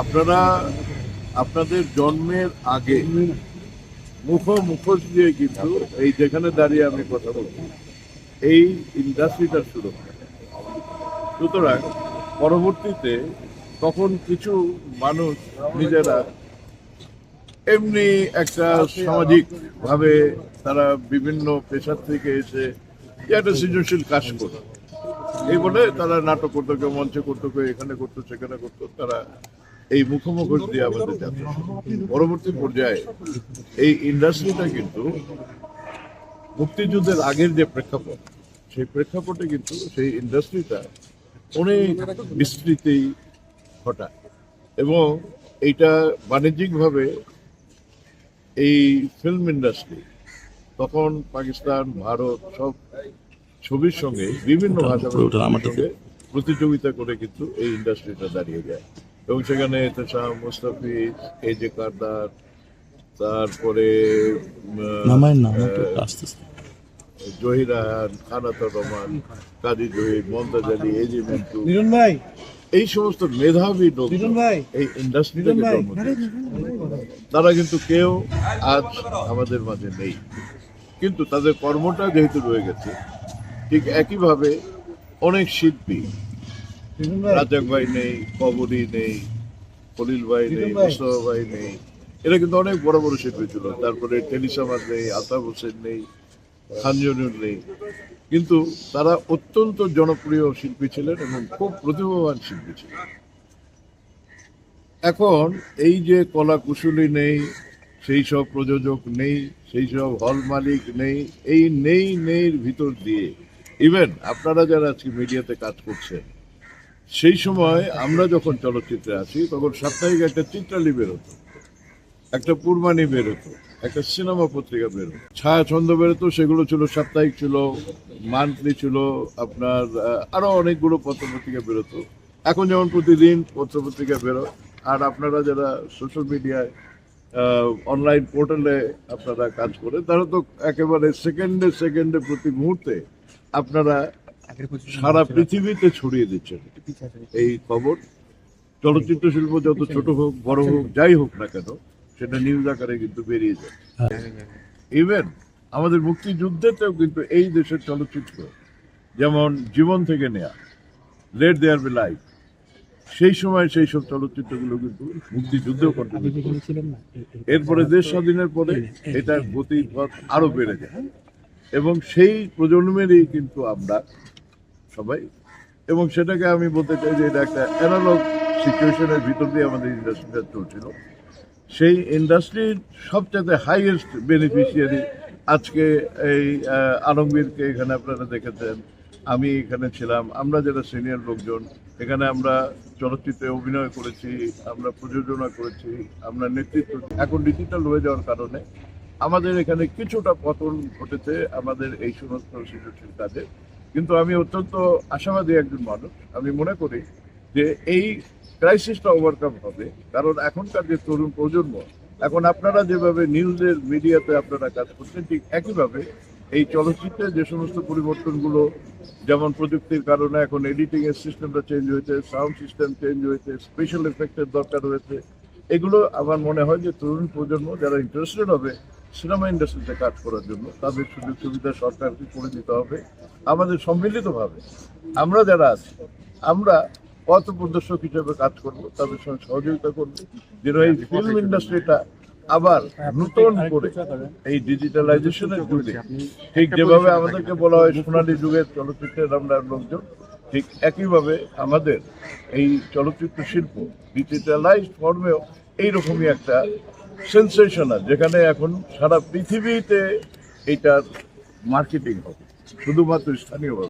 আপনারা আপনাদের জন্মের আগে মুখ মুখোশ দিয়ে কিন্তু এই যেখানে দাঁড়িয়ে আমি কথা বলছি, এই ইন্ডাস্ট্রিটা শুরু। সুতরাং পরবর্তীতে তখন কিছু মানুষ নিজেরা এমনি একটা সামাজিক ভাবে তারা বিভিন্ন পেশার থেকে এসে একটা সৃজনশীল কাজ করতো এই বলে তারা নাটক করতো, কেউ মঞ্চে করতো, কেউ এখানে করতো, সেখানে করতো, তারা এই মুখোমুখি দিয়ে আমাদের যাচ্ছে পরবর্তী পর্যায়ে এই ইন্ডাস্ট্রিটা কিন্তু মুক্তিযুদ্ধের আগের যে প্রেক্ষাপট সেই প্রেক্ষাপটে কিন্তু সেই ইন্ডাস্ট্রিটা অনেক বিস্তৃতি ঘটায়। এবং এইটা বাণিজ্যিকভাবে এই ফিল্ম ইন্ডাস্ট্রি তখন পাকিস্তান ভারত সব ছবির সঙ্গে বিভিন্ন ভাষা প্রতিযোগিতা করে কিন্তু এই ইন্ডাস্ট্রিটা দাঁড়িয়ে যায়। এবং সেখানে এতেশাম মুস্তাফিজ এ জে কারদার তারপরে উম, নামায় না আহ, আস্তে আস্তে জহিরান খানাতুর রহমান কাজী জহির মমতাজ আলী এ জি মিন্টু। ভাই। এই সমস্ত মেধাবী লোক এই দিয়েছে। তারা কিন্তু কেউ আজ আমাদের মাঝে নেই। কিন্তু তাদের কর্মটা যেহেতু রয়ে গেছে ঠিক একইভাবে অনেক শিল্পী রাজাক ভাই নেই কবরী নেই খলিল ভাই নেই মুস্তফা ভাই নেই। এরা কিন্তু অনেক বড় বড় শিল্পী ছিল। তারপরে টেলিসামাদ নেই আতাব হোসেন নেই খানজনুর নেই। কিন্তু তারা অত্যন্ত জনপ্রিয় শিল্পী ছিলেন এবং খুব প্রতিভাবান শিল্পী ছিলেন। এখন এই যে কলা কুশলী নেই সেই সব প্রযোজক নেই সেই সব হল মালিক নেই এই নেই নেই ভিতর দিয়ে ইভেন আপনারা যারা আজকে মিডিয়াতে কাজ করছেন সেই সময় আমরা যখন চলচ্চিত্রে আছি তখন সাপ্তাহিক একটা চিত্রালি বেরোতো একটা পূর্বাণী বেরোতো একটা সিনেমা পত্রিকা বেরোতো ছায়াছন্দ বেরোতো সেগুলো ছিল সাপ্তাহিক ছিল মান্থলি ছিল আপনার আহ, আরও অনেকগুলো পত্রপত্রিকা বেরোতো এখন যেমন প্রতিদিন পত্রপত্রিকা বেরোয় আর আপনারা যারা সোশ্যাল মিডিয়ায় অনলাইন পোর্টালে আপনারা কাজ করে তারা তো একেবারে সেকেন্ডে সেকেন্ডে প্রতি মুহূর্তে আপনারা সারা পৃথিবীতে ছড়িয়ে দিচ্ছেন এই খবর চলচ্চিত্র শিল্প যত ছোট হোক বড় হোক যাই হোক না কেন সেটা নিউজ আকারে কিন্তু বেরিয়ে যায়। ইভেন আমাদের মুক্তিযুদ্ধেতেও কিন্তু এই দেশের চলচ্চিত্র যেমন জীবন থেকে নেয়া লেট দেয়ার বি লাইফ সেই সময় সেই সব চলচ্চিত্রগুলো কিন্তু মুক্তিযুদ্ধেও এরপরে দেশ স্বাধীনের পরে এটার গতিপথ আরও বেড়ে যায়। এবং সেই প্রজন্মেরই কিন্তু আমরা সবাই। এবং সেটাকে আমি বলতে চাই যে এটা একটা অ্যানালগ সিচুয়েশনের ভিতর দিয়ে আমাদের ইন্ডাস্ট্রিটা চলছিল। সেই ইন্ডাস্ট্রির সবচেয়ে হাইয়েস্ট বেনিফিশিয়ারি আজকে এই আলমগীরকে এখানে আপনারা দেখেছেন। আমি এখানে ছিলাম। আমরা যারা সিনিয়র লোকজন, এখানে আমরা চলচ্চিত্রে অভিনয় করেছি, আমরা প্রযোজনা করেছি, আমরা নেতৃত্ব এখন ডিজিটাল হয়ে যাওয়ার কারণে। আমাদের এখানে কিছুটা পতন ঘটেছে আমাদের এই সমস্ত সৃজনশীল কাজে। কিন্তু আমি অত্যন্ত আশাবাদী একজন মানুষ। আমি মনে করি যে এই ক্রাইসিসটা ওভারকাম হবে। কারণ এখনকার যে তরুণ প্রজন্ম, এখন আপনারা যেভাবে নিউজের মিডিয়াতে আপনারা কাজ করছেন, ঠিক একইভাবে এই চলচ্চিত্রে যে সমস্ত পরিবর্তনগুলো, যেমন প্রযুক্তির কারণে এখন এডিটিং এর সিস্টেমটা চেঞ্জ হয়েছে সাউন্ড সিস্টেম চেঞ্জ হয়েছে স্পেশাল এফেক্টের দরকার হয়েছে। এগুলো আমার মনে হয় যে তরুণ প্রজন্ম যারা ইন্টারেস্টেড হবে সিনেমা ইন্ডাস্ট্রিতে কাজ করার জন্য তাদের সুযোগ সুবিধা সরকারকে করে দিতে হবে, আমাদের সম্মিলিতভাবে। আমরা যারা আছি, আমরা পথ প্রদর্শক হিসেবে কাজ করব, তাদের সঙ্গে সহযোগিতা করব। যেন এই ফিল্ম ইন্ডাস্ট্রিটা আবার নতুন করে এই ডিজিটালাইজেশনের যুগে, ঠিক যেভাবে আমাদেরকে বলা হয় সোনালী যুগের চলচ্চিত্রের আমরা লোকজন, ঠিক একইভাবে আমাদের এই চলচ্চিত্র শিল্প ডিজিটালাইজড ফর্মেও এইরকমই একটা সেন্সেশনাল যেখানে এখন সারা পৃথিবীতে এটার মার্কেটিং হবে শুধুমাত্র স্থানীয়ভাবে